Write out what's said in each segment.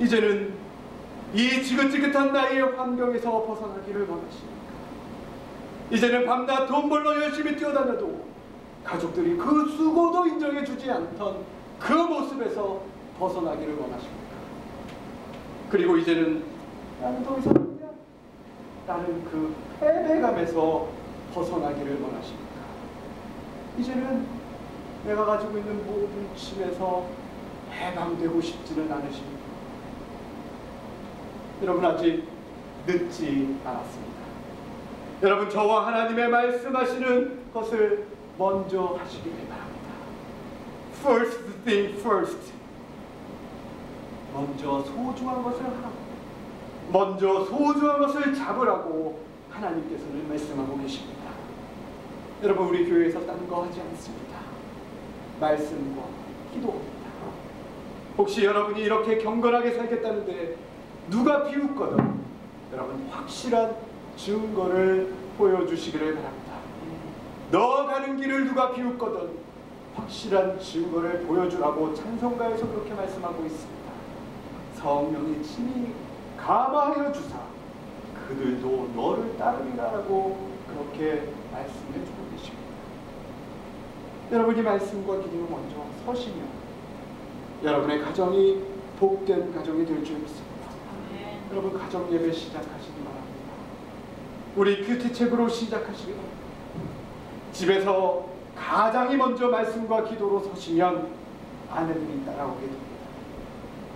이제는 이 지긋지긋한 나이의 환경에서 벗어나기를 원하십니까? 이제는 밤낮 돈 벌러 열심히 뛰어다녀도 가족들이 그 수고도 인정해주지 않던 그 모습에서 벗어나기를 원하십니까? 그리고 이제는 나는 더 이상 아니야. 나는 그 패배감에서 벗어나기를 원하십니까? 이제는 내가 가지고 있는 모든 짐에서 해방되고 싶지는 않으십니까? 여러분 아직 늦지 않았습니다. 여러분 저와 하나님의 말씀하시는 것을 먼저 하시기를 바랍니다. First thing first. 먼저 소중한 것을 하라고. 먼저 소중한 것을 잡으라고 하나님께서는 말씀하고 계십니다. 여러분 우리 교회에서 딴 거 하지 않습니다. 말씀과 기도입니다. 혹시 여러분이 이렇게 경건하게 살겠다는데 누가 비웃거든 여러분 확실한 증거를 보여주시기를 바랍니다. 너 가는 길을 누가 비웃거든 확실한 증거를 보여주라고 찬송가에서 그렇게 말씀하고 있습니다. 성령이 친히 감화하여 주사 그들도 너를 따르리라라고 그렇게 말씀해 주고 계십니다. 여러분이 말씀과 기도를 먼저 서시면 여러분의 가정이 복된 가정이 될 줄 믿습니다. 여러분 가정 예배 시작하시기 바랍니다. 우리 큐티책으로 시작하시기 바랍니다. 집에서 가장이 먼저 말씀과 기도로 서시면 아내들이 따라오게 됩니다.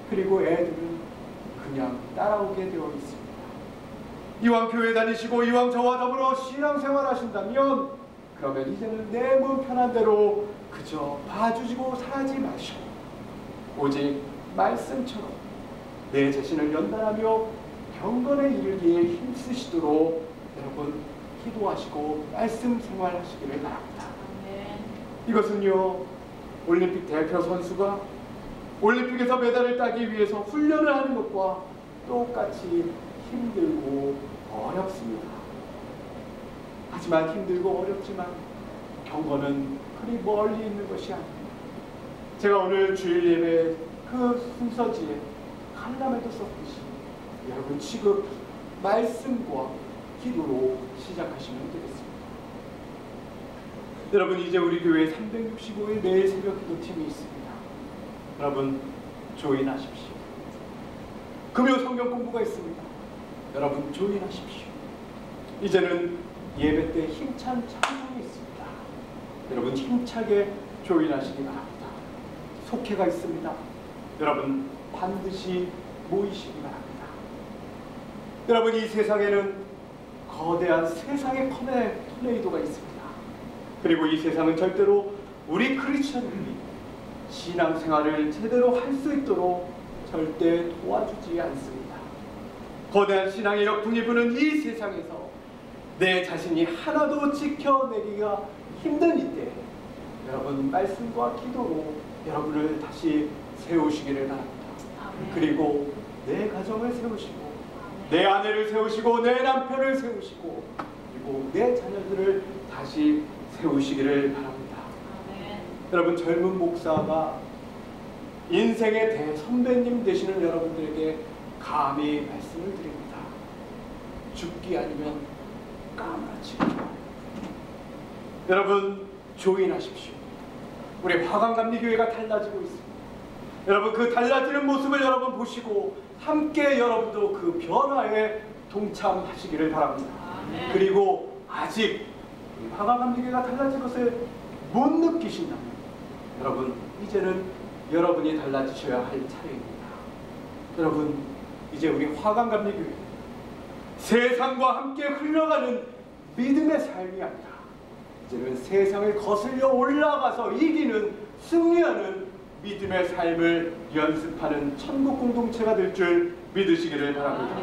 그리고 애들은 그냥 따라오게 되어 있습니다. 이왕 교회 다니시고 이왕 저와 더불어 신앙생활 하신다면 그러면 이제는 내 몸 편한 대로 그저 봐주시고 살지 마시고 오직 말씀처럼 내 자신을 연단하며 경건에 이르기에 힘쓰시도록 여러분 기도하시고 말씀 생활하시기를 바랍니다. 이것은요 올림픽 대표 선수가 올림픽에서 메달을 따기 위해서 훈련을 하는 것과 똑같이 힘들고 어렵습니다. 하지만 힘들고 어렵지만 경건은 그리 멀리 있는 것이 아닙니다. 제가 오늘 주일 예배 그 순서지에 칼럼에도 썼듯이 여러분 지금 말씀과 기도로 시작하시면 되겠습니다. 여러분 이제 우리 교회 365일 매일 새벽 기도팀이 있습니다. 여러분 조인하십시오. 금요 성경 공부가 있습니다. 여러분 조인하십시오. 이제는 예배 때 힘찬 찬송이 있습니다. 여러분 힘차게 조인하시기 바랍니다. 속회가 있습니다. 여러분 반드시 모이시기 바랍니다. 여러분 이 세상에는 거대한 세상의 토네이도가 있습니다. 그리고 이 세상은 절대로 우리 크리스천들이 신앙생활을 제대로 할 수 있도록 절대 도와주지 않습니다. 거대한 신앙의 역풍이 부는 이 세상에서 내 자신이 하나도 지켜내기가 힘든 이때 여러분 말씀과 기도로 여러분을 다시 세우시기를 바랍니다. 그리고 내 가정을 세우시고 내 아내를 세우시고 내 남편을 세우시고 그리고 내 자녀들을 다시 세우시기를 바랍니다. 여러분 젊은 목사가 인생의 대선배님 되시는 여러분들에게 감히 말씀을 드립니다. 죽기 아니면 까무라치고 여러분 조인하십시오. 우리 화강감리교회가 달라지고 있습니다. 여러분 그 달라지는 모습을 여러분 보시고 함께 여러분도 그 변화에 동참하시기를 바랍니다. 그리고 아직 화강감리교회가 달라진 것을 못 느끼신다면 여러분 이제는 여러분이 달라지셔야 할 차례입니다. 여러분 이제 우리 화강 감리교회 세상과 함께 흘러가는 믿음의 삶이 아니라 이제는 세상을 거슬려 올라가서 이기는 승리하는 믿음의 삶을 연습하는 천국 공동체가 될 줄 믿으시기를 바랍니다.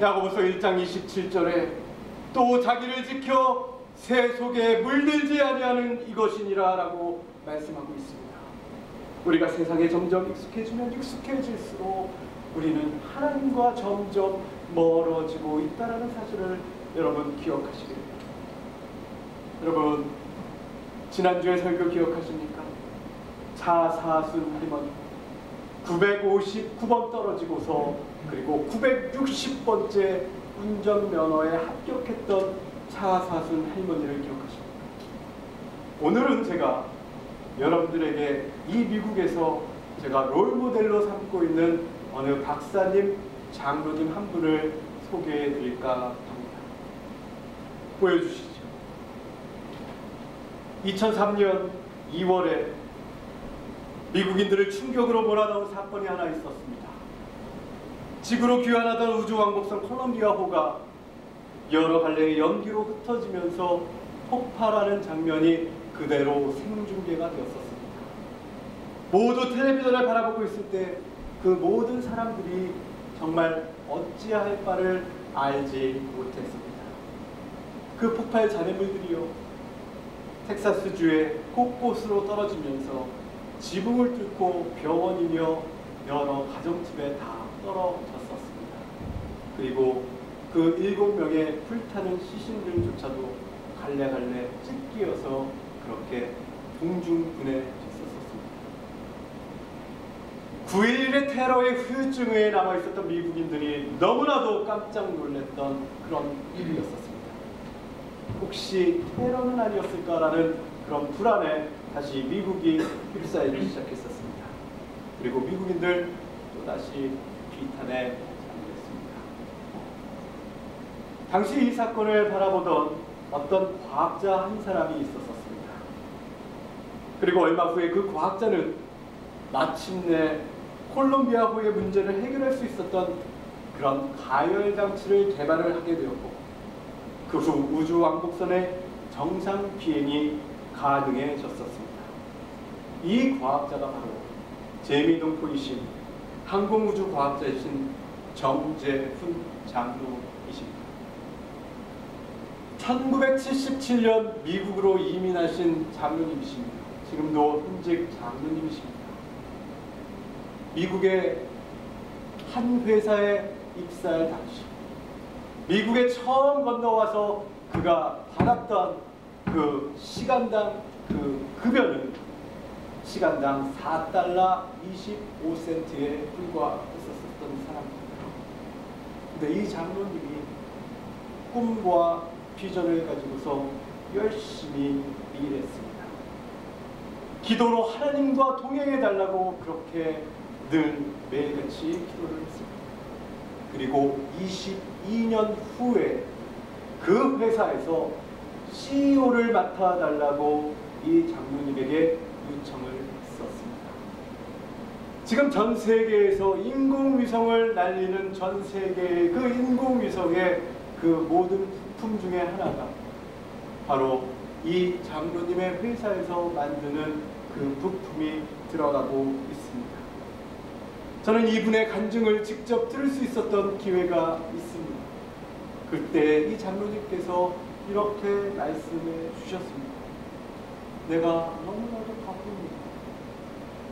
야고보서 1장 27절에 또 자기를 지켜 새 속에 물들지 아니하는 이것이니라라고 말씀하고 있습니다. 우리가 세상에 점점 익숙해지면 익숙해질수록 우리는 하나님과 점점 멀어지고 있다라는 사실을 여러분 기억하시길 바랍니다. 여러분 지난주에 설교 기억하십니까? 차사순 할머니 959번 떨어지고서 그리고 960번째 운전면허에 합격했던 차사순 할머니를 기억하십니다. 오늘은 제가 여러분들에게 이 미국에서 제가 롤모델로 삼고 있는 어느 박사님, 장로님 한 분을 소개해 드릴까 합니다. 보여주시죠. 2003년 2월에 미국인들을 충격으로 몰아넣은 사건이 하나 있었습니다. 지구로 귀환하던 우주왕복선 콜럼비아호가 여러 갈래의 연기로 흩어지면서 폭발하는 장면이 그대로 생중계가 되었었습니다. 모두 텔레비전을 바라보고 있을 때 그 모든 사람들이 정말 어찌할 바를 알지 못했습니다. 그 폭발 잔해물들이요 텍사스주의 곳곳으로 떨어지면서 지붕을 뚫고 병원이며 여러 가정집에 다 떨어졌었습니다. 그리고 그 일곱 명의 불타는 시신들조차도 갈래갈래 찢기어서 그렇게 동중분해졌었습니다. 9.11의 테러의 후유증에 남아있었던 미국인들이 너무나도 깜짝 놀랐던 그런 일이었었습니다. 혹시 테러는 아니었을까라는 그런 불안에 다시 미국이 휩싸이기 시작했었습니다. 그리고 미국인들 또다시 비탄에 잠겼습니다. 당시 이 사건을 바라보던 어떤 과학자 한 사람이 있었습니다. 그리고 얼마 후에 그 과학자는 마침내 콜롬비아호의 문제를 해결할 수 있었던 그런 가열 장치를 개발을 하게 되었고 그 후 우주 왕복선의 정상 비행이 가능해졌었습니다. 이 과학자가 바로 재미동 포이신 항공우주 과학자이신 정재훈 장로이십니다. 1977년 미국으로 이민하신 장로님이십니다. 지금도 현직 장로님이십니다. 미국의 한 회사에 입사할 당시 미국에 처음 건너와서 그가 받았던 그 시간당 그 급여는 시간당 4달러 25센트에 불과했었던 사람입니다. 근데 이 장로님이 꿈과 비전을 가지고서 열심히 일했습니다. 기도로 하나님과 동행해 달라고 그렇게 늘 매일같이 기도를 했습니다. 그리고 22년 후에 그 회사에서 CEO를 맡아달라고 이 장로님에게 요청을 했었습니다. 지금 전 세계에서 인공위성을 날리는 전 세계의 그 인공위성의 그 모든 부품 중에 하나가 바로 이 장로님의 회사에서 만드는 그 부품이 들어가고 있습니다. 저는 이분의 간증을 직접 들을 수 있었던 기회가 있습니다. 그때 이 장로님께서 이렇게 말씀해 주셨습니다. 내가 너무나도 바쁩니다.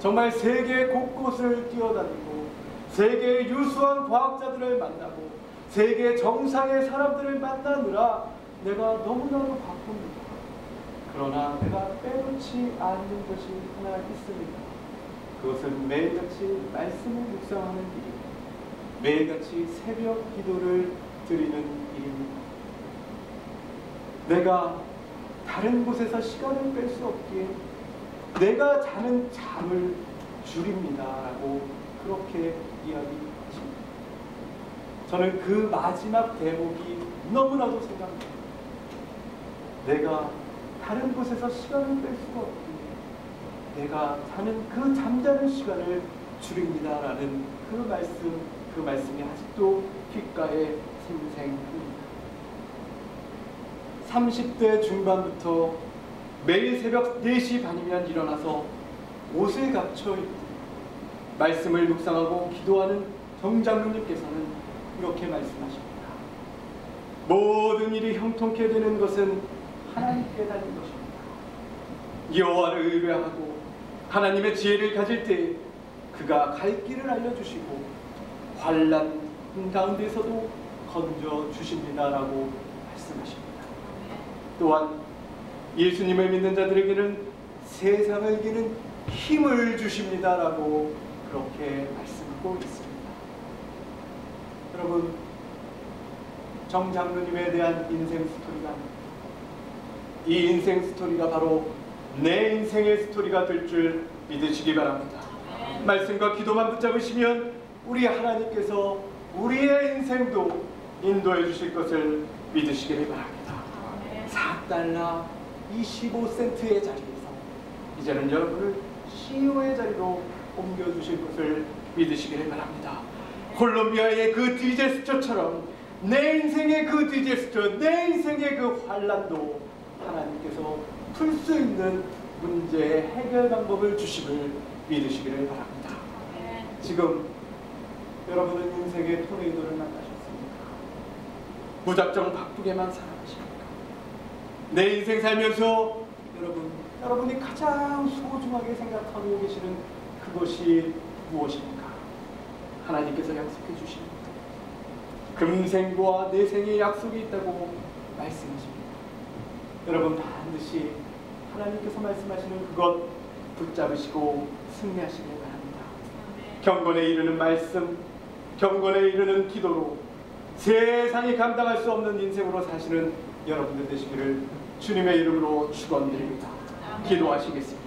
정말 세계 곳곳을 뛰어다니고 세계의 유수한 과학자들을 만나고 세계 정상의 사람들을 만나느라 내가 너무나도 바쁩니다. 그러나 내가 빼놓지 않는 것이 하나 있습니다. 그것은 매일같이 말씀을 묵상하는 일입니다. 매일같이 새벽 기도를 드리는 일입니다. 내가 다른 곳에서 시간을 뺄 수 없기에 내가 자는 잠을 줄입니다 라고 그렇게 이야기하십니다. 저는 그 마지막 대목이 너무나도 생각납니다. 내가 다른 곳에서 시간을 뺄 수가 없기에 내가 자는 그 잠자는 시간을 줄입니다 라는 그 말씀, 그 말씀이 아직도 귓가에 생생합니다. 30대 중반부터 매일 새벽 4시 반이면 일어나서 옷을 갖춰 입고 말씀을 묵상하고 기도하는 정장로님께서는 이렇게 말씀하십니다. 모든 일이 형통케 되는 것은 하나님께 달린 것입니다. 여호와를 의뢰하고 하나님의 지혜를 가질 때 그가 갈 길을 알려주시고 환란 가운데서도 건져 주십니다라고 말씀하십니다. 또한 예수님을 믿는 자들에게는 세상을 이기는 힘을 주십니다라고 그렇게 말씀하고 있습니다. 여러분, 정 장로님에 대한 인생 스토리가 이 인생 스토리가 바로 내 인생의 스토리가 될 줄 믿으시기 바랍니다. 말씀과 기도만 붙잡으시면 우리 하나님께서 우리의 인생도 인도해 주실 것을 믿으시기를 바랍니다. 4달러 25센트의 자리에서 이제는 여러분을 CEO의 자리로 옮겨주실 것을 믿으시기를 바랍니다. 콜롬비아의 그 디젤 스토처럼 내 인생의 그 디젤 스토, 내 인생의 그 환란도 하나님께서 풀 수 있는 문제의 해결 방법을 주심을 믿으시기를 바랍니다. 지금 여러분은 인생의 토네이도를 만나셨습니까? 무작정 바쁘게만 살아가십니까? 내 인생 살면서 여러분, 여러분이 가장 소중하게 생각하고 계시는 그것이 무엇입니까? 하나님께서 약속해 주십니다. 금생과 내생의 약속이 있다고 말씀하십니다. 여러분 반드시 하나님께서 말씀하시는 그것 붙잡으시고 승리하시길 바랍니다. 경건에 이르는 말씀, 경건에 이르는 기도로 세상이 감당할 수 없는 인생으로 사시는 여러분들 되시기를 주님의 이름으로 축원드립니다. 기도하시겠습니다.